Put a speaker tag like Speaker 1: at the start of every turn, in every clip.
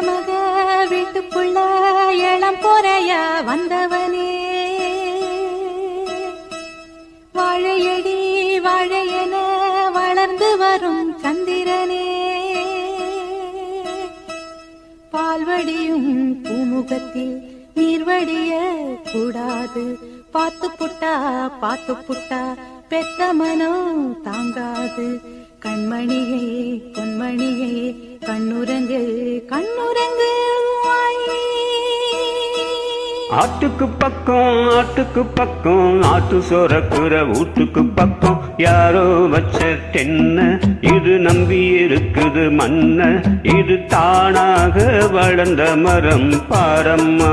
Speaker 1: மக வீட்டுக்குள்ள இளம் பொறையா வந்தவனே. வாழையடி வாழையென வளர்ந்து வரும் சந்திரனே. பால்வடியும் பூமுகத்தில் நீர்வடிய கூடாது. பாத்து புட்டா பாத்து புட்டா பெத்த மனம் தாங்காது. கண்மணியே பொன்மணியே கண்ணுரங்கு கண்ணுரங்கு
Speaker 2: ஆட்டுக்கு பக்கம் ஆட்டுக்கு பக்கம் ஆட்டு சோறக்குற வீட்டுக்கு பக்கம். யாரோ வச்ச தென்ன இது நம்பி இருக்குது மண்ண இது தானாக வளர்ந்த மரம் பாரம்மா.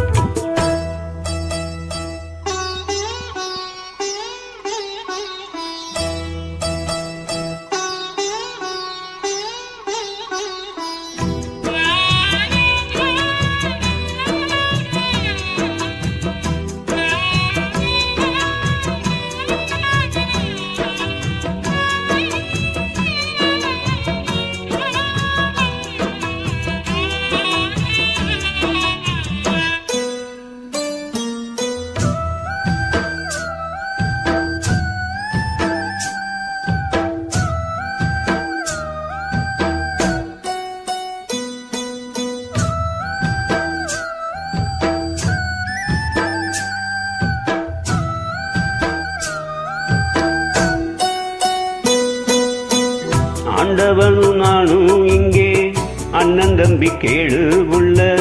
Speaker 2: ஆண்டவனும் நானும் இங்கே. அண்ணன் தம்பி கேளு உள்ள.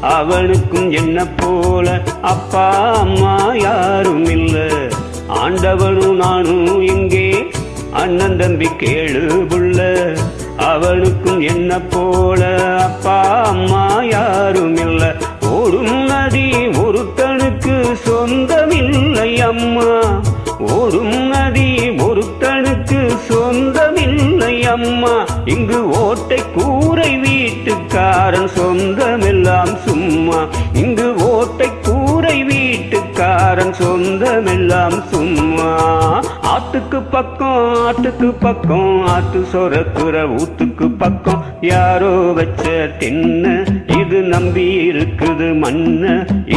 Speaker 2: அவனுக்கும் என்ன போல. அப்பா அம்மா யாரும் இல்ல. ஆண்டவனும் நானும் இங்கே. அண்ணன் தம்பி கேளு உள்ள. அவனுக்கும் என்ன போல. அப்பா அம்மா யாரும் இல்ல. ஓடும் நதி ஒருத்தனுக்கு சொந்தமில்லை அம்மா. ஓடும் எனக்கு சொந்தமில்லை அம்மா. இங்கு ஓட்டை கூரை வீட்டுக்காரன் சொந்தமெல்லாம் சும்மா. இங்கு ஓட்டை கூரை வீட்டுக்காரன் சொந்தமெல்லாம் சும்மா. ஆட்டுக்கு பக்கம் ஆட்டுக்கு பக்கம் ஆத்து சொரக்குற ஊத்துக்கு பக்கம். யாரோ வச்ச தின்ன இது நம்பி இருக்குது மண்ண.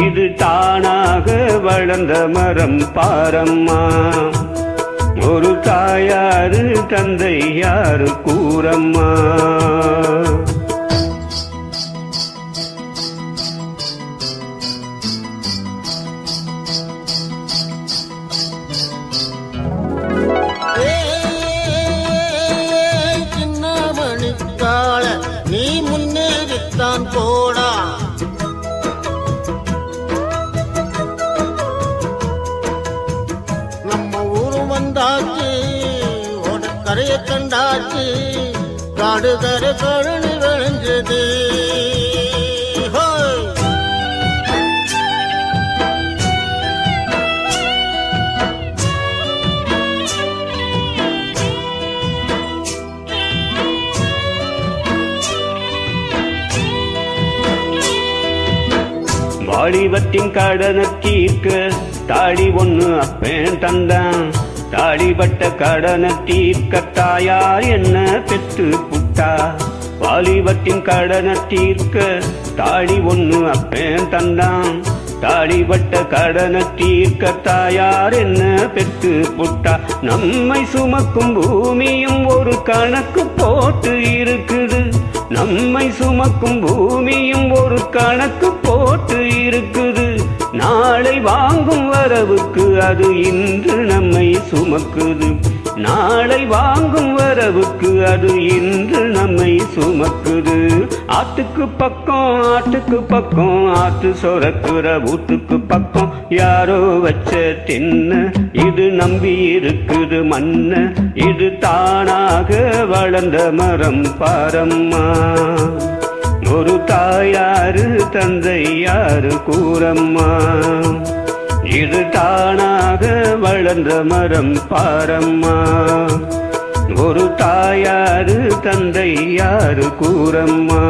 Speaker 2: இது தானாக வளர்ந்த மரம் பாரம்மா. ஒரு தாயாரு தந்தை யாரு கூறம்மா?
Speaker 3: நீ முன்னேறித்தான் போல. கரையை கண்டாச்சு காடு கரை கருணி விளைஞ்சது ஹோய்
Speaker 2: வாலிபத்தின் கடனை தீர்க்க தாடி ஒண்ணு அப்பேன் தந்தான். தாடிபட்ட கடனை தீர்க்க தாயார் என்ன பெற்று புட்டா? வாலிபத்தின் கடனை தீர்க்க தாடி ஒண்ணு அப்பேன் தந்தான். தாடிபட்ட கடனை தீர்க்க தாயார் என்ன பெற்று புட்டா? நம்மை சுமக்கும் பூமியும் ஒரு கணக்கு போட்டு இருக்குது. நம்மை சுமக்கும் பூமியும் ஒரு கணக்கு போட்டு இருக்குது. நாளை வாங்கும் வரவுக்கு அது இன்று நம்மை சுமக்குது. நாளை வாங்கும் வரவுக்கு அது இன்று நம்மை சுமக்குது. ஆத்துக்கு பக்கம் ஆட்டுக்கு பக்கம் ஆத்து சொரக்குற வீட்டுக்கு பக்கம் யாரோ வச்ச தின்ன இது நம்பி இருக்குது மண்ண இது தானாக வளர்ந்த மரம் பாரம்மா.
Speaker 4: ஒரு தாயாரு தந்தை யாரு கூறம்மா? இது தானாக வளர்ந்த மரம் பாரம்மா. ஒரு தாயாரு தந்தை யாரு கூறம்மா?